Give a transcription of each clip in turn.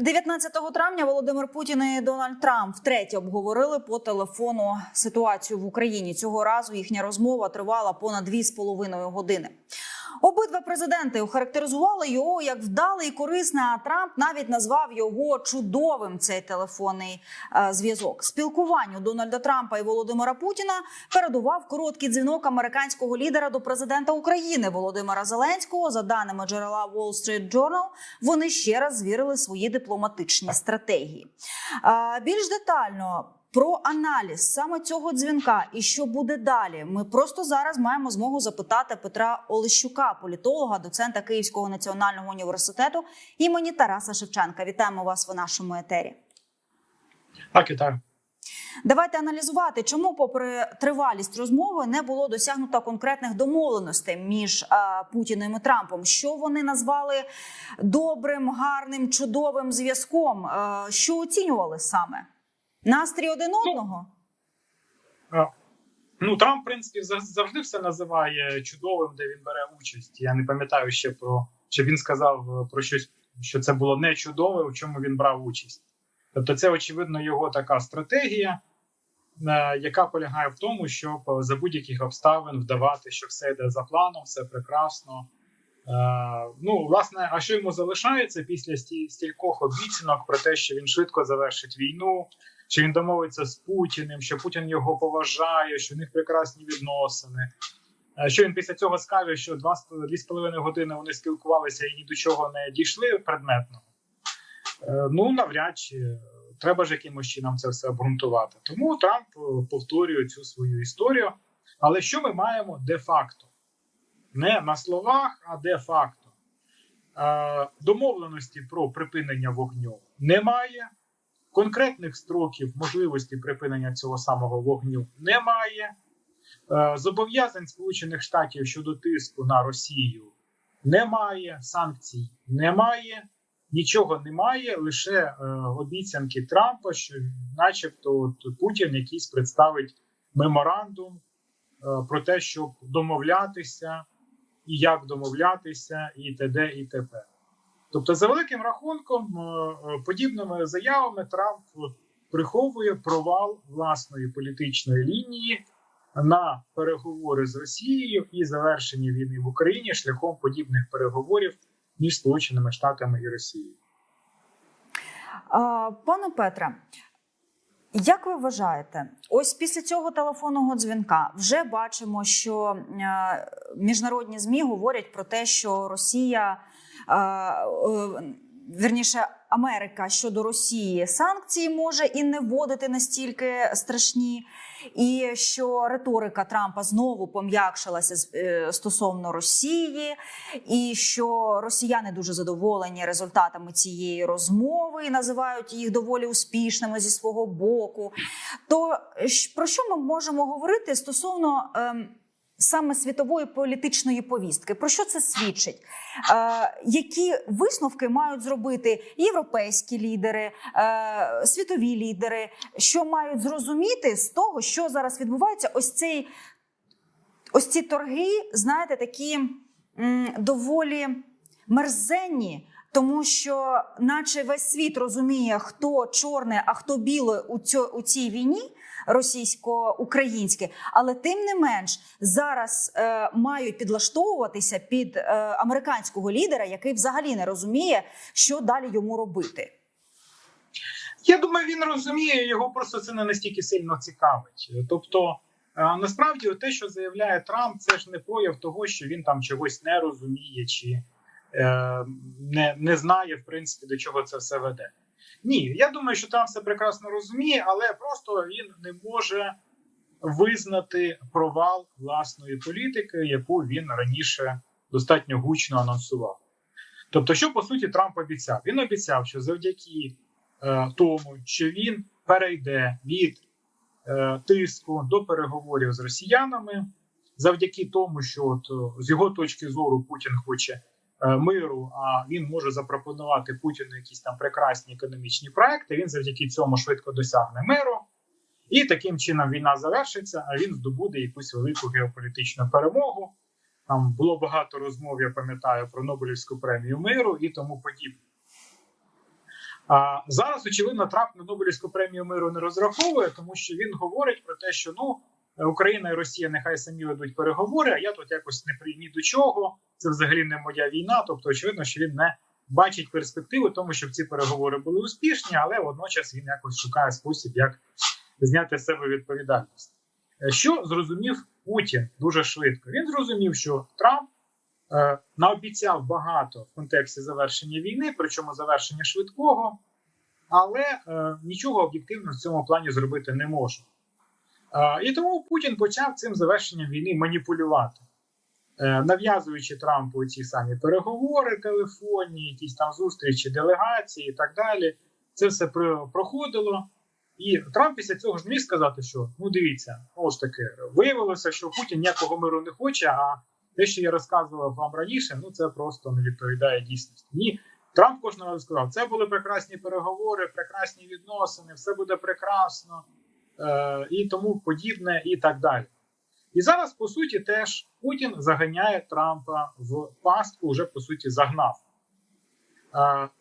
19 травня Володимир Путін і Дональд Трамп втретє обговорили по телефону ситуацію в Україні. Цього разу їхня розмова тривала понад 2,5 години. Обидва президенти охарактеризували його як вдалий і корисний. А Трамп навіть назвав його чудовим. Цей телефонний е, зв'язок. Спілкуванню Дональда Трампа і Володимира Путіна передував короткий дзвінок американського лідера до президента України Володимира Зеленського. За даними джерела Wall Street Journal, вони ще раз звірили свої дипломатичні стратегії. Е, Більш детально. Про аналіз саме цього дзвінка і що буде далі, ми просто зараз маємо змогу запитати Петра Олещука, політолога, доцента Київського національного університету імені Тараса Шевченка. Вітаємо вас в нашому етері. Так, вітаю. Давайте аналізувати, чому, попри тривалість розмови, не було досягнуто конкретних домовленостей між е, Путіним і Трампом. Що вони назвали добрим, гарним, чудовим зв'язком? Е, що оцінювали саме? Настрій один одного? А, Ну, Трамп, в принципі, зав- завжди все називає чудовим, де він бере участь. Я не пам'ятаю ще про що він сказав е, про щось, що це було не чудове, у чому він брав участь. Тобто, це очевидно його така стратегія, е, яка полягає в тому, щоб е, за будь-яких обставин вдавати, що все йде за планом, все прекрасно. Ну, власне, а що йому залишається після сті- стількох обіцянок про те, що він швидко завершить війну, що він домовиться з Путіним, що Путін його поважає, що в них прекрасні відносини. Е, Що він після цього скаже, що два з дві з половиною години вони спілкувалися і ні до чого не дійшли предметного. Е, Ну, навряд чи треба ж якимось чином це все обґрунтувати. Тому Трамп е, повторює цю свою історію. Але що ми маємо де-факто? Не на словах, а де-факто. Домовленості про припинення вогню немає. Конкретних строків можливості припинення цього самого вогню немає. Е, Зобов'язань Сполучених Штатів щодо тиску на Росію немає. Санкцій немає. Нічого немає, лише е, обіцянки Трампа, що, начебто, от Путін якийсь представить меморандум е, про те, щоб домовлятися, і як домовлятися, і т.д. і т.п. Тобто, за великим рахунком, е, е, подібними заявами Трамп приховує провал власної політичної лінії на переговори з Росією і завершення війни в Україні шляхом подібних переговорів між Сполученими Штатами і Росією. Пане Петре, як ви вважаєте, ось після цього телефонного дзвінка вже бачимо, що е, міжнародні змі говорять про те, що Росія е, е, вірніше Америка щодо Росії санкції може і не вводити настільки страшні, і що риторика Трампа знову пом'якшилася е, стосовно Росії, і що росіяни дуже задоволені результатами цієї розмови і називають їх доволі успішними зі свого боку. То про що ми можемо говорити стосовно ем, саме світової політичної повістки? Про що це свідчить? Е, які висновки мають зробити європейські лідери, е, світові лідери, що мають зрозуміти з того, що зараз відбувається? Ось цей ось ці торги, знаєте, такі доволі мерзенні. Тому що, наче весь світ розуміє, хто чорне, а хто біле у цій війні російсько-українське, але тим не менш зараз е, мають підлаштовуватися під е, американського лідера, який взагалі не розуміє, що далі йому робити. Я думаю, він розуміє, його просто це не настільки сильно цікавить. Тобто, е, насправді, те, що заявляє Трамп, це ж не прояв того, що він там чогось не розуміє чи е, не, не знає, в принципі, до чого це все веде. Ні, я думаю, що Трамп все прекрасно розуміє, але просто він не може визнати провал власної політики, яку він раніше достатньо гучно анонсував. Тобто, що по суті Трамп обіцяв? Він обіцяв, що завдяки е, тому, що він перейде від е, тиску до переговорів з росіянами, завдяки тому, що от, е, з його точки зору Путін хоче миру, а він може запропонувати Путіну якісь там прекрасні економічні проекти. Він завдяки цьому швидко досягне миру. І таким чином війна завершиться, а він здобуде якусь велику геополітичну перемогу. Там було багато розмов, я пам'ятаю, про Нобелівську премію миру і тому подібне. А зараз, очевидно, Трамп на Нобелівську премію миру не розраховує, тому що він говорить про те, що ну Україна і Росія нехай самі ведуть переговори, а я тут якось не при ні до чого. Це взагалі не моя війна. Тобто, очевидно, що він не бачить перспективи, тому щоб ці переговори були успішні, але водночас він якось шукає спосіб, як зняти з себе відповідальність. Е, Що зрозумів Путін дуже швидко? Він зрозумів, що Трамп е, наобіцяв багато в контексті завершення війни, причому завершення швидкого, але е, нічого об'єктивно в цьому плані зробити не може. Е, і тому Путін почав цим завершенням війни маніпулювати, нав'язуючи Трампу ці самі переговори телефонні, якісь там зустрічі, делегації і так далі. Це все проходило. І Трамп після цього ж міг сказати, що ну дивіться, ж таки, виявилося, що Путін ніякого миру не хоче. А те, що я розказував вам раніше, ну це просто не відповідає дійсності. Ні, Трамп кожного разу сказав, це були прекрасні переговори, прекрасні відносини, все буде прекрасно е, і тому подібне, і так далі. І зараз, по суті, теж Путін заганяє Трампа в пастку, вже по суті загнав.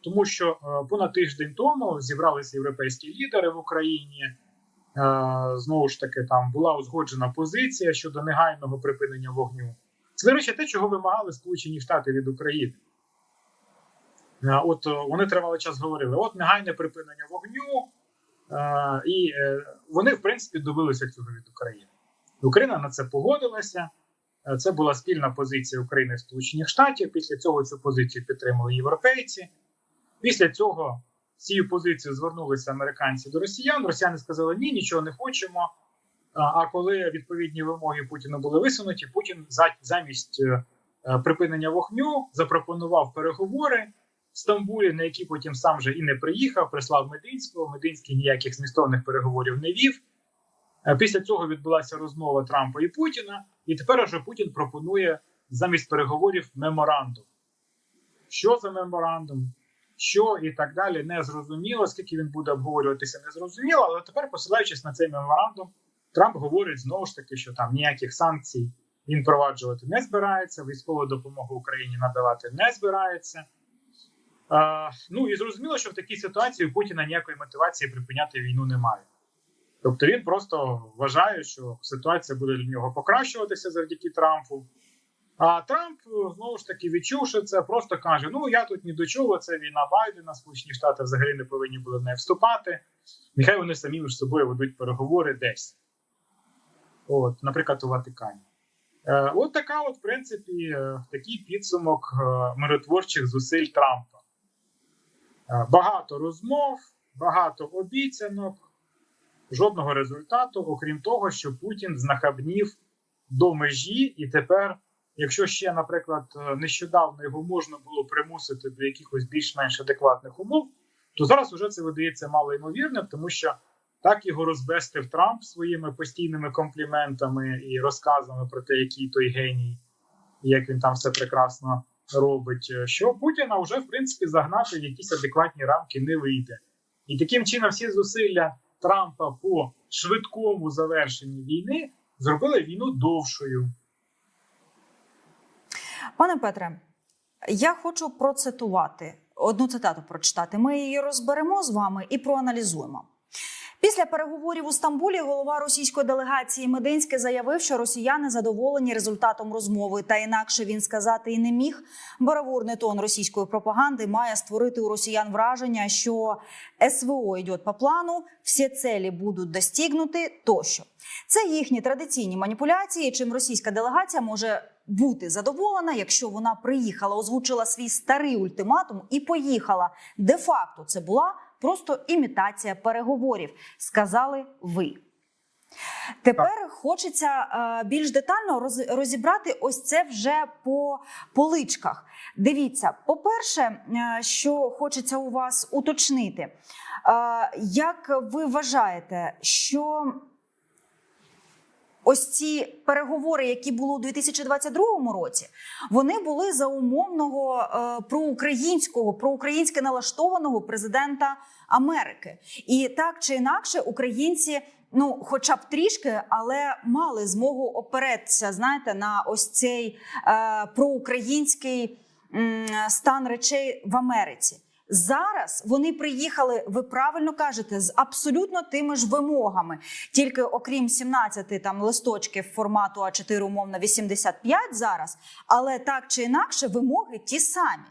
Тому що е, понад тиждень тому зібралися європейські лідери в Україні. Знову ж таки, там була узгоджена позиція щодо негайного припинення вогню. Це, до речі, те, чого вимагали Сполучені Штати від України. От е, вони тривалий час говорили: от негайне припинення вогню, е, і вони, в принципі, добилися цього від України. Україна на це погодилася. Е, Це була спільна позиція України і Сполучених Штатів. Після цього цю позицію підтримали європейці. Після цього з цією позицією звернулися американці до росіян. Росіяни сказали: ні, нічого не хочемо. А- А коли відповідні вимоги Путіна були висунуті, Путін замість е, е, припинення вогню запропонував переговори в Стамбулі, на які потім сам же і не приїхав. Прислав Мединського. Мединський ніяких змістовних переговорів не вів. Е, Після цього відбулася розмова Трампа і Путіна, і тепер уже Путін пропонує замість переговорів меморандум. Що за меморандум? Що і так далі, не зрозуміло. Скільки він буде обговорюватися, не зрозуміло. Але тепер, посилаючись на цей меморандум, Трамп говорить знову ж таки, що там ніяких санкцій він проваджувати не збирається, військову допомогу Україні надавати не збирається. Е, ну і зрозуміло, що в такій ситуації у Путіна ніякої мотивації припиняти війну немає. Тобто він просто вважає, що ситуація буде для нього покращуватися завдяки Трампу. А Трамп е, знову ж таки відчувши це, просто каже: Ну я тут ні до чого, це війна Байдена, Сполучені Штати взагалі не повинні були в неї вступати. Нехай вони самі між собою ведуть переговори десь. От, наприклад, у Ватикані. Е, от така, от, в принципі, е, такий підсумок е, миротворчих зусиль Трампа. Багато розмов, багато обіцянок, жодного результату, окрім того, що Путін знахабнів до межі, і тепер, якщо ще, наприклад, е, нещодавно його можна було примусити до якихось більш-менш адекватних умов, то зараз уже це видається мало ймовірним, тому що так його розбестив Трамп своїми постійними компліментами і розказами про те, який той геній, як він там все прекрасно робить. е, Що Путіна вже в принципі загнати в якісь адекватні рамки не вийде. І таким чином всі зусилля Трампа по швидкому завершенню війни зробили війну довшою. Пане Петре, я хочу процитувати одну цитату прочитати. Ми її розберемо з вами і проаналізуємо. Після переговорів у Стамбулі голова російської делегації Мединський заявив, що росіяни задоволені результатом розмови, та інакше він сказати і не міг. Бравурний тон російської пропаганди має створити у росіян враження, що СВО йде по плану, всі цілі будуть достигнути тощо. Це їхні традиційні маніпуляції. Чим російська делегація може бути задоволена, якщо вона приїхала, озвучила свій старий ультиматум і поїхала. Де факто це була просто імітація переговорів, сказали ви. Тепер хочеться е, більш детально роз- розібрати ось це вже по поличках. Дивіться, по-перше, е, що хочеться у вас уточнити, е, як ви вважаєте, що ось ці переговори, які були у 2022 році, вони були за умовного е, проукраїнського, проукраїнськи налаштованого президента Америки. І так чи інакше, українці. Ну, хоча б трішки, але мали змогу оперетися, знаєте, на ось цей е, проукраїнський м, стан речей в Америці. Зараз вони приїхали, ви правильно кажете, з абсолютно тими ж вимогами. Тільки окрім 17 там листочків формату А4, умовно 85 зараз, але так чи інакше вимоги ті самі.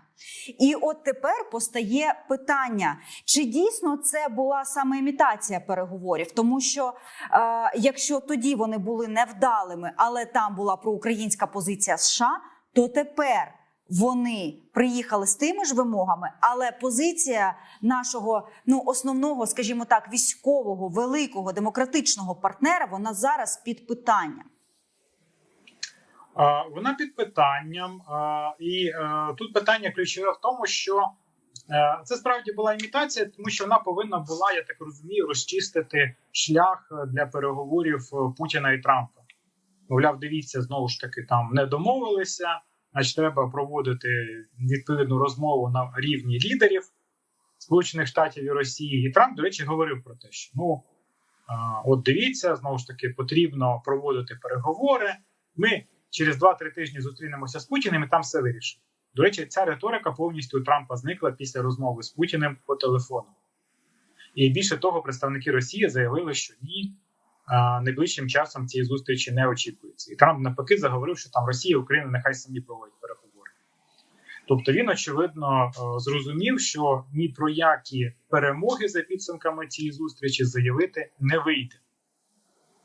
І от тепер постає питання, чи дійсно це була саме імітація переговорів, тому що е, якщо тоді вони були невдалими, але там була проукраїнська позиція США, то тепер вони приїхали з тими ж вимогами, але позиція нашого ну основного, скажімо так, військового великого демократичного партнера вона зараз під питанням. Вона під питанням, і е, тут питання ключове в тому, що е, це справді була імітація, тому що вона повинна була, я так розумію, розчистити шлях для переговорів е, Путіна і Трампа. Мовляв, дивіться, знову ж таки, там не домовилися, значить, треба проводити відповідну розмову на рівні лідерів Сполучених Штатів і Росії. І Трамп, до речі, говорив про те, що ну от дивіться, знову ж таки, потрібно проводити переговори. Ми через 2-3 тижні зустрінемося з Путіним і там все вирішимо. До речі, ця риторика повністю у Трампа зникла після розмови з Путіним по телефону. І більше того, представники Росії заявили, що ні, найближчим часом цієї зустрічі не очікується. І Трамп навпаки заговорив, що там Росія і Україна нехай самі проводять переговори. Тобто він, очевидно, е, зрозумів, що ні про які перемоги за підсумками цієї зустрічі заявити не вийде.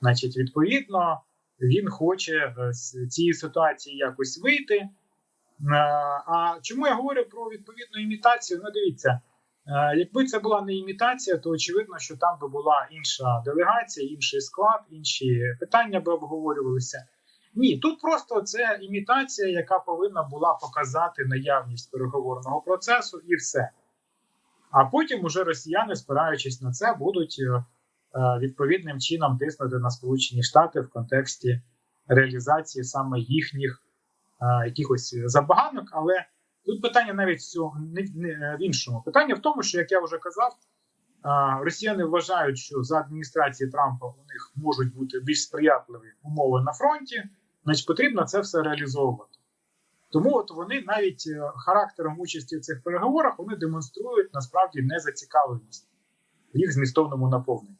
Значить, відповідно, він хоче е, з цієї ситуації якось вийти. Е, А чому я говорю про відповідну імітацію? Ну, дивіться, якби це була не імітація, то очевидно, що там би була інша делегація, інший склад, інші питання би обговорювалися. Ні, тут просто це імітація, яка повинна була показати наявність переговорного процесу, і все. А потім уже росіяни, спираючись на це, будуть е, е, відповідним чином тиснути на Сполучені Штати в контексті реалізації саме їхніх е, якихось забаганок. Але тут питання навіть в цьому не, не в іншому. Питання в тому, що як я вже казав, е, росіяни вважають, що за адміністрації Трампа у них можуть бути більш сприятливі умови на фронті, значить потрібно це все реалізовувати. Тому от вони навіть е, характером участі в цих переговорах вони демонструють насправді незацікавленість в їх змістовному наповненні.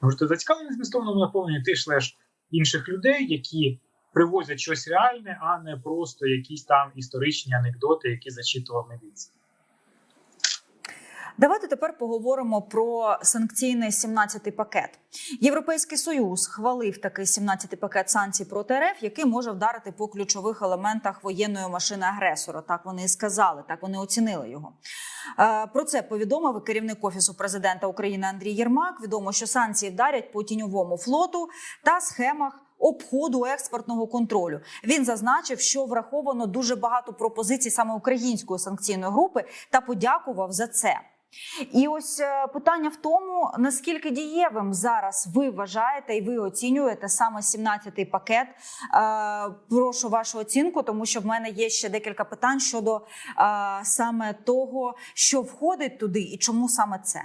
Може, ти зацікавлений змістовному наповненні, ти шлеш інших людей, які привозять щось реальне, а не просто якісь там історичні анекдоти, які зачитував міліція. Давайте тепер поговоримо про санкційний 17-й пакет. Європейський союз хвалив такий 17-й пакет санкцій проти РФ, який може вдарити по ключових елементах воєнної машини агресора. Так вони і сказали, так вони оцінили його. Е, Про це повідомив керівник офісу президента України Андрій Єрмак. Відомо, що санкції вдарять по тіньовому флоту та схемах. Обходу експортного контролю він зазначив, що враховано дуже багато пропозицій саме української санкційної групи та подякував за це. І ось е, питання в тому, наскільки дієвим зараз ви вважаєте і ви оцінюєте саме 17-й пакет. Е, прошу вашу оцінку, тому що в мене є ще декілька питань щодо е, саме того, що входить туди, і чому саме це.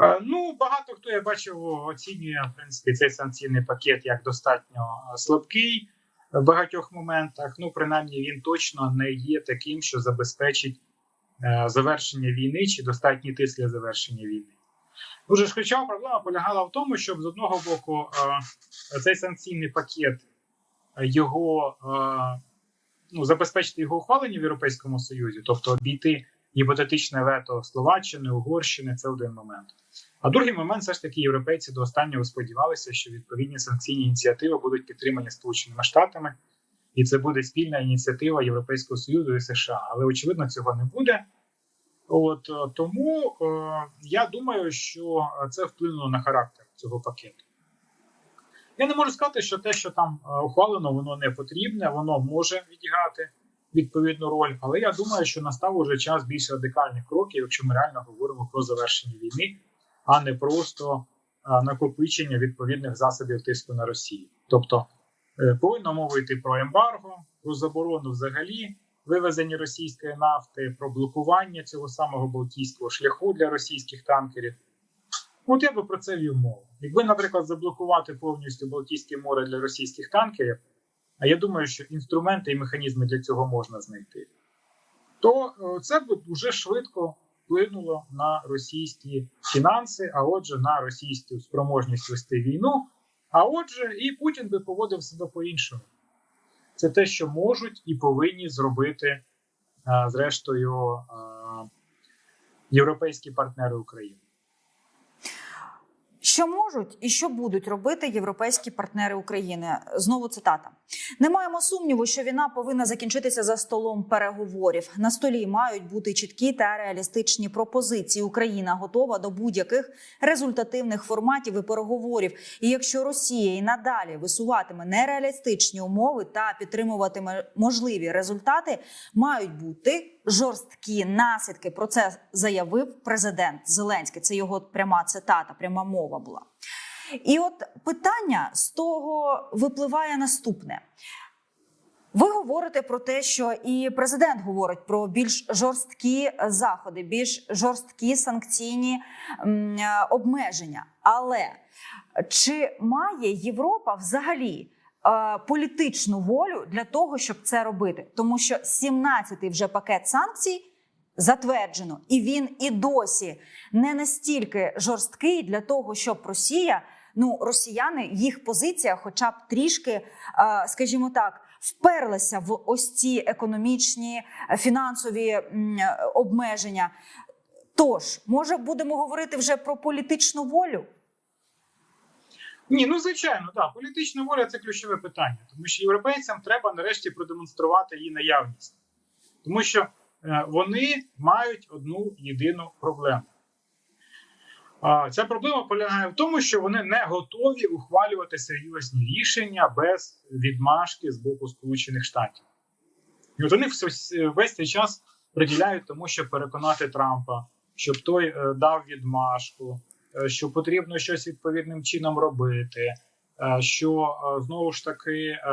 Е, Ну, багато хто я бачив, оцінює в принципі цей санкційний пакет як достатньо е, слабкий в багатьох моментах. Ну, принаймні, він точно не є таким, що забезпечить е, завершення війни чи достатній тиск для завершення війни. Дуже ж ключова проблема полягала в тому, щоб з одного боку цей санкційний пакет його ну, забезпечити його ухвалення в Європейському Союзі, тобто обійти гіпотетичне вето Словаччини, Угорщини, це один момент. А другий момент, все ж таки, європейці до останнього сподівалися, що відповідні санкційні ініціативи будуть підтримані Сполученими Штатами, і це буде спільна ініціатива Європейського Союзу і США. Але очевидно, цього не буде. От е, тому е, я думаю, що це вплинуло на характер цього пакету. Я не можу сказати, що те, що там е, ухвалено, воно не потрібне, воно може відіграти відповідну роль. Але я думаю, що настав уже час більш радикальних кроків, якщо ми реально говоримо про завершення війни, а не просто е, накопичення відповідних засобів тиску на Росію. Тобто е, повинна мова про ембарго, про заборону взагалі вивезення російської нафти, про блокування цього самого Балтійського шляху для російських танкерів. От я би про це вів мову. Якби, наприклад, заблокувати повністю Балтійське море для російських танкерів, а я думаю, що інструменти і механізми для цього можна знайти. то е, це б дуже швидко вплинуло на російські фінанси, а отже, на російську спроможність вести війну. А отже, і Путін би поводив себе по-іншому. Це те, що можуть і повинні зробити, е, зрештою, е, європейські партнери України. Що можуть і що будуть робити європейські партнери України? Знову цитата: не маємо сумніву, що війна повинна закінчитися за столом переговорів. На столі мають бути чіткі та реалістичні пропозиції. Україна готова до будь-яких результативних форматів і переговорів. І якщо Росія і надалі висуватиме нереалістичні умови та підтримуватиме можливі результати, мають бути жорсткі наслідки. Про це заявив президент Зеленський. Це його пряма цитата, пряма мова була. І от питання з того випливає наступне. Ви говорите про те, що і президент говорить про більш жорсткі заходи, більш жорсткі санкційні обмеження. Але чи має Європа взагалі політичну волю для того, щоб це робити? Тому що 17-й вже пакет санкцій затверджено, і він і досі не настільки жорсткий для того, щоб Росія, ну росіяни, їх позиція, хоча б трішки, е, скажімо так, вперлася в ось ці економічні е, фінансові е, обмеження. Тож, може, будемо говорити вже про політичну волю? Ні, ну звичайно, так. Політична воля це ключове питання, тому що європейцям треба нарешті продемонструвати її наявність, тому що е, вони мають одну єдину проблему. Ця проблема полягає в тому, що вони не готові ухвалювати серйозні рішення без відмашки з боку Сполучених Штатів. І от вони весь цей час приділяють тому, щоб переконати Трампа, щоб той е, дав відмашку, е, що потрібно щось відповідним чином робити, е, що е, знову ж таки. е,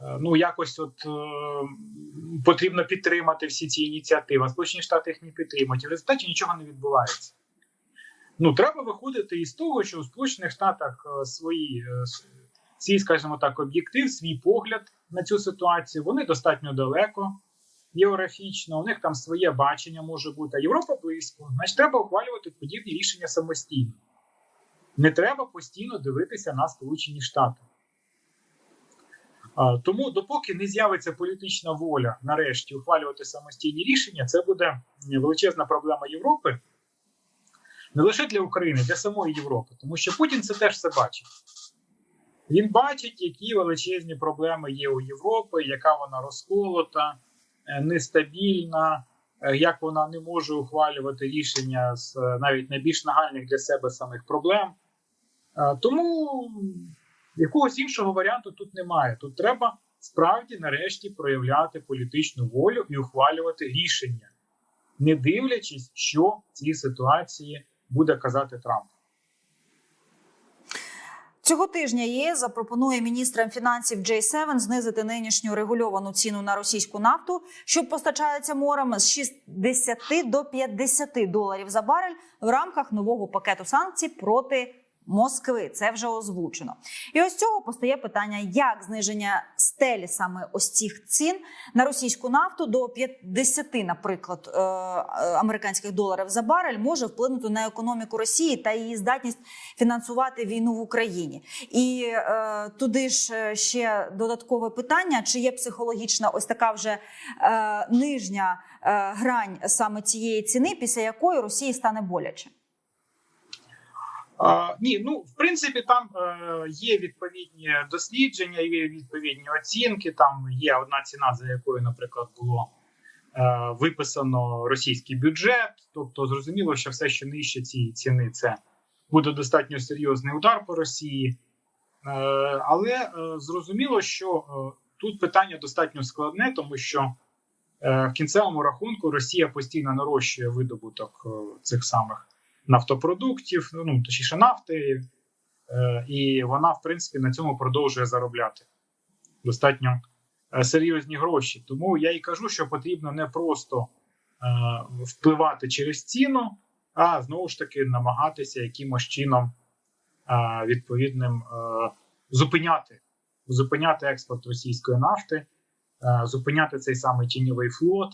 е, Ну, якось от е, потрібно підтримати всі ці ініціативи. Сполучені Штати їх не підтримують. В результаті нічого не відбувається. Ну, треба виходити із того, що у Сполучених Штатах е, свої е, свій, скажімо так, об'єктив, свій погляд на цю ситуацію. Вони достатньо далеко географічно, у них там своє бачення може бути. А Європа близько. Значить, треба ухвалювати подібні рішення самостійно. Не треба постійно дивитися на Сполучені Штати. Тому, допоки не з'явиться політична воля нарешті ухвалювати самостійні рішення, це буде величезна проблема Європи. Не лише для України, для самої Європи, тому що Путін це теж все бачить. Він бачить, які величезні проблеми є у Європи, яка вона розколота, нестабільна, е, як вона не може ухвалювати рішення з е, навіть найбільш нагальних для себе самих проблем. Е, Тому якогось іншого варіанту тут немає. Тут треба справді нарешті проявляти політичну волю і ухвалювати рішення, не дивлячись, що в цій ситуації буде казати Трамп. Цього тижня ЄС запропонує міністрам фінансів J7 знизити нинішню регульовану ціну на російську нафту, що постачається морем з 60 до 50 доларів за барель в рамках нового пакету санкцій проти Москви. Це вже озвучено. І ось цього постає питання, як зниження стелі саме ось цих цін на російську нафту до 50, наприклад, е, американських доларів за барель може вплинути на економіку Росії та її здатність фінансувати війну в Україні. І е, туди ж е, ще додаткове питання: чи є психологічна ось така вже е, нижня е, грань саме цієї ціни, після якої Росії стане боляче? Ні, ну в принципі, там е, є відповідні дослідження, є відповідні оцінки. Там є одна ціна, за якою, наприклад, було е, виписано російський бюджет. Тобто, зрозуміло, що все, що нижче цієї ціни, це буде достатньо серйозний удар по Росії. Е, але зрозуміло, що тут питання достатньо складне, тому що в кінцевому рахунку Росія постійно нарощує видобуток цих самих нафтопродуктів, ну точніше нафти, е, і вона, в принципі, на цьому продовжує заробляти достатньо е, серйозні гроші. Тому я і кажу, що потрібно не просто е, впливати через ціну, а знову ж таки намагатися якимось чином відповідним зупиняти, зупиняти експорт російської нафти, зупиняти цей самий тіньовий флот.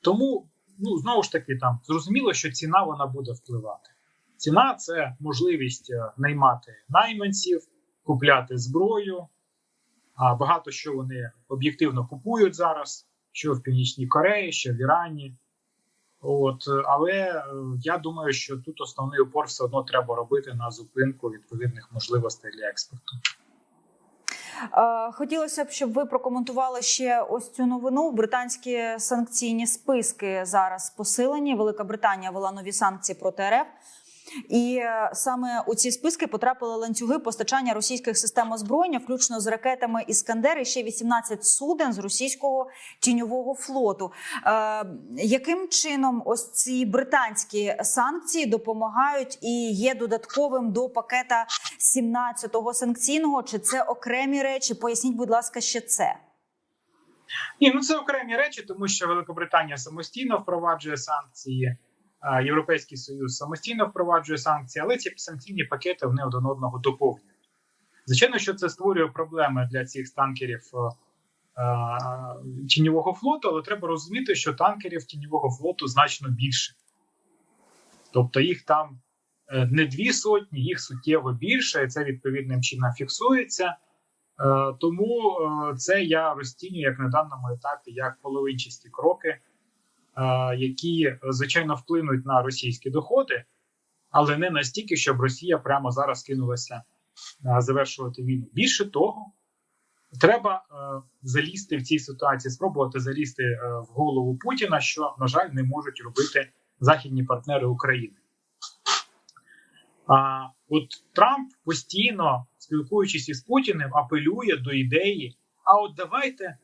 Тому, ну знову ж таки, там зрозуміло, що ціна вона буде впливати. Ціна це можливість е, наймати найманців, купляти зброю. А багато що вони об'єктивно купують зараз, що в Північній Кореї, що в Ірані. От, е, але е, я думаю, що тут основний упор все одно треба робити на зупинку відповідних можливостей для експорту. Е, Хотілося б, щоб ви прокоментували ще ось цю новину. Британські санкційні списки зараз посилені. Велика Британія вела нові санкції проти РФ. І е, саме у ці списки потрапили ланцюги постачання російських систем озброєння, включно з ракетами Іскандер і ще 18 суден з російського тіньового флоту. Е, яким чином ось ці британські санкції допомагають і є додатковим до пакета 17-го санкційного? Чи це окремі речі? Поясніть, будь ласка, ще це. Ні, ну це окремі речі, тому що Великобританія самостійно впроваджує санкції. Європейський Союз самостійно впроваджує санкції, але ці санкційні пакети вони один одного доповнюють. Звичайно, що це створює проблеми для цих танкерів е, е, тіньового флоту, але треба розуміти, що танкерів тіньового флоту значно більше. Тобто їх там е, не дві сотні, їх суттєво більше, і це відповідним чином фіксується. Тому це я розцінюю як на даному етапі як половинчасті кроки, які звичайно вплинуть на російські доходи, але не настільки, щоб Росія прямо зараз кинулася е, завершувати війну. Більше того, треба е, залізти в цій ситуації, спробувати залізти е, в голову Путіна, що, на жаль, не можуть робити західні партнери України. А от Трамп постійно спілкуючись із Путіним, апелює до ідеї: а от давайте, е,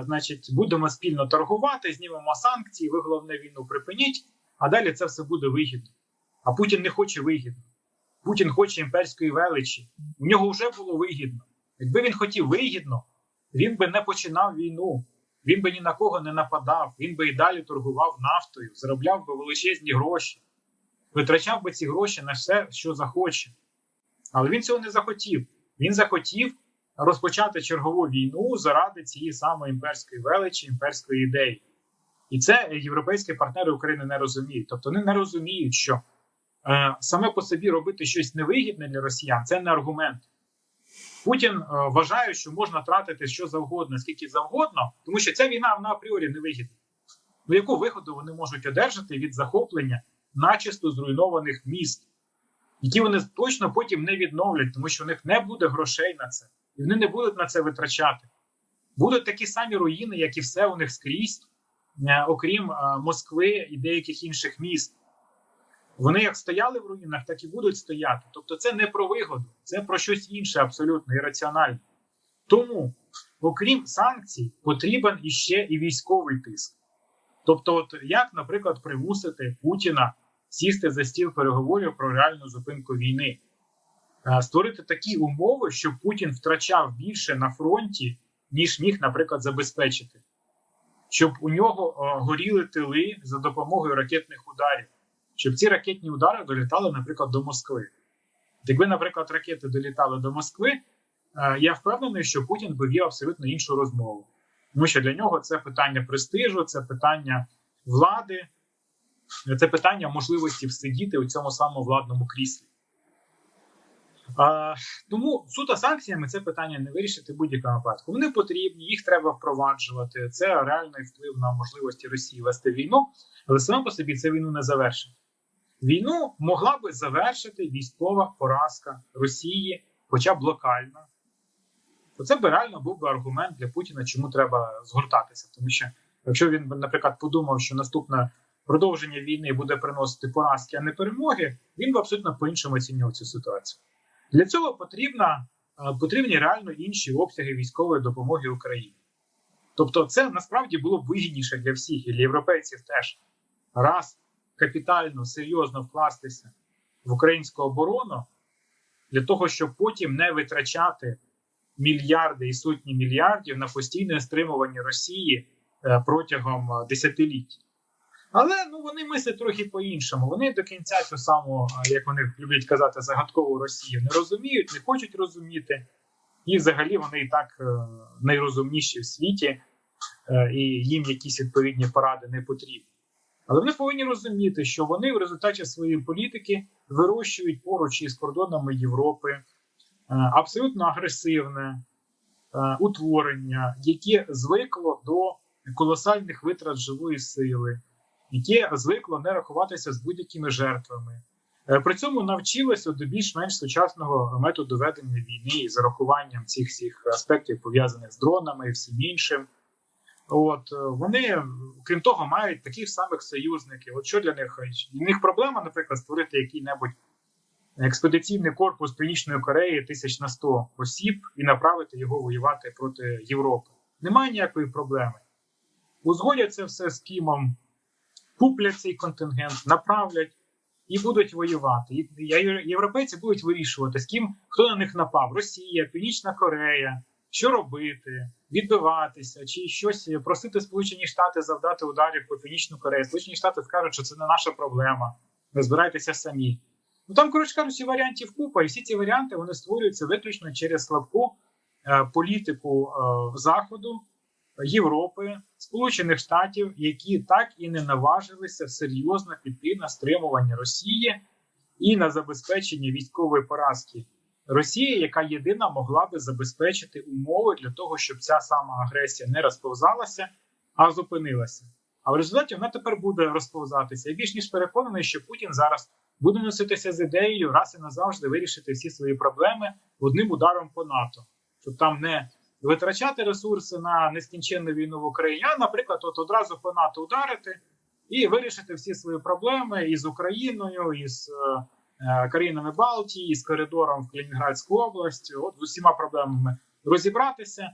значить, будемо спільно торгувати, знімемо санкції, ви головне війну припиніть, а далі це все буде вигідно. А Путін не хоче вигідно. Путін хоче імперської величі. У нього вже було вигідно. Якби він хотів вигідно, він би не починав війну, він би ні на кого не нападав, він би і далі торгував нафтою, заробляв би величезні гроші, витрачав би ці гроші на все, що захоче. Але він цього не захотів. Він захотів розпочати чергову війну заради цієї самої імперської величі, імперської ідеї. І це європейські партнери України не розуміють. Тобто вони не розуміють, що е, саме по собі робити щось невигідне для росіян це не аргумент. Путін е, вважає, що можна тратити що завгодно, скільки завгодно, тому що ця війна вона апріорі невигідна. Ну яку вигоду вони можуть одержати від захоплення начисто зруйнованих міст, які вони точно потім не відновлять, тому що у них не буде грошей на це, і вони не будуть на це витрачати. Будуть такі самі руїни, як і все у них скрізь, е, окрім е, Москви і деяких інших міст. Вони як стояли в руїнах, так і будуть стояти. Тобто, це не про вигоду, це про щось інше, абсолютно ірраціональне. Тому, окрім санкцій, потрібен іще і військовий тиск. Тобто, от як, наприклад, примусити Путіна сісти за стіл переговорів про реальну зупинку війни, створити такі умови, щоб Путін втрачав більше на фронті, ніж міг, наприклад, забезпечити, щоб у нього горіли тили за допомогою ракетних ударів, щоб ці ракетні удари долітали, наприклад, до Москви. Якби, наприклад, ракети долітали до Москви, е, я впевнений, що Путін би вів абсолютно іншу розмову. Тому що для нього це питання престижу, це питання влади, це питання можливості всидіти у цьому самому владному кріслі. А, тому суто санкціями це питання не вирішити в будь-якому випадку. Вони потрібні, їх треба впроваджувати. Це реальний вплив на можливості Росії вести війну, але саме по собі це війну не завершить. Війну могла би завершити військова поразка Росії, хоча б локально. То це би реально був би аргумент для Путіна, чому треба згортатися. Тому що, якщо він би, наприклад, подумав, що наступне продовження війни буде приносити поразки, а не перемоги, він би абсолютно по-іншому оцінював цю ситуацію. Для цього потрібна, потрібні реально інші обсяги військової допомоги Україні. Тобто, це насправді було б вигідніше для всіх і для європейців теж раз капітально, серйозно вкластися в українську оборону для того, щоб потім не витрачати мільярди і сотні мільярдів на постійне стримування Rосії е, протягом е, десятиліть. Але ну вони мислять трохи по-іншому. Вони до кінця цю саму, як вони люблять казати, загадкову Росію не розуміють, не хочуть розуміти. І взагалі вони і так е, найрозумніші в світі. е, і їм якісь відповідні поради не потрібні. Але вони повинні розуміти, що вони в результаті своєї політики вирощують поруч із кордонами Європи е, абсолютно агресивне утворення, яке звикло до колосальних витрат живої сили, яке звикло не рахуватися з будь-якими жертвами. Е, При цьому навчилося до більш-менш сучасного методу ведення війни і зарахуванням цих всіх аспектів пов'язаних з дронами і всім іншим. От е, вони, крім того, мають таких самих союзників. От що для них для них проблема, наприклад, створити який-небудь експедиційний корпус Північної Кореї тисяч на 100 осіб і направити його воювати проти Європи. Немає ніякої проблеми. Узгодять це все з Кімом, куплять цей контингент, направлять і будуть воювати. І європейці будуть вирішувати, з ким хто на них напав: Росія, Північна Корея, що робити, відбиватися, чи щось просити Сполучені Штати завдати ударів по Північну Корею. Сполучені Штати скажуть, що це не наша проблема. Розбирайтеся самі. Ну там, коротше кажучи, варіантів купа, і всі ці варіанти вони створюються виключно через слабку е, політику е, Заходу, Європи, Сполучених Штатів, які так і не наважилися серйозно піти на стримування Росії і на забезпечення військової поразки Росії, яка єдина могла би забезпечити умови для того, щоб ця сама агресія не розповзалася, а зупинилася. А в результаті вона тепер буде розповзатися. Я більш ніж переконаний, що Путін зараз буде носитися з ідеєю раз і назавжди вирішити всі свої проблеми одним ударом по НАТО, щоб там не витрачати ресурси на нескінченну війну в Україні, а, наприклад, от одразу по НАТО ударити і вирішити всі свої проблеми із Україною, із е, е, країнами Балтії, із коридором в Калінінградську область, от з усіма проблемами розібратися,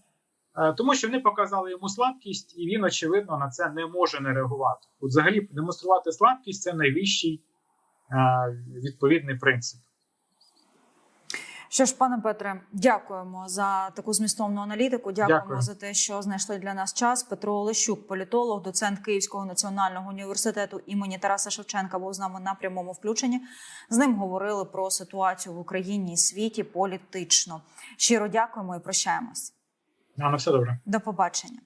е, тому що вони показали йому слабкість, і він очевидно на це не може не реагувати. От, взагалі, демонструвати слабкість це найвищий е, відповідний принцип. Що ж, пане Петре, дякуємо за таку змістовну аналітику. Дякуємо Дякую. за те, що знайшли для нас час. Петро Олещук, політолог, доцент Київського національного університету імені Тараса Шевченка, був з нами на прямому включенні. З ним говорили про ситуацію в Україні і світі політично. Щиро дякуємо і прощаємось. А, ну все добре. До побачення.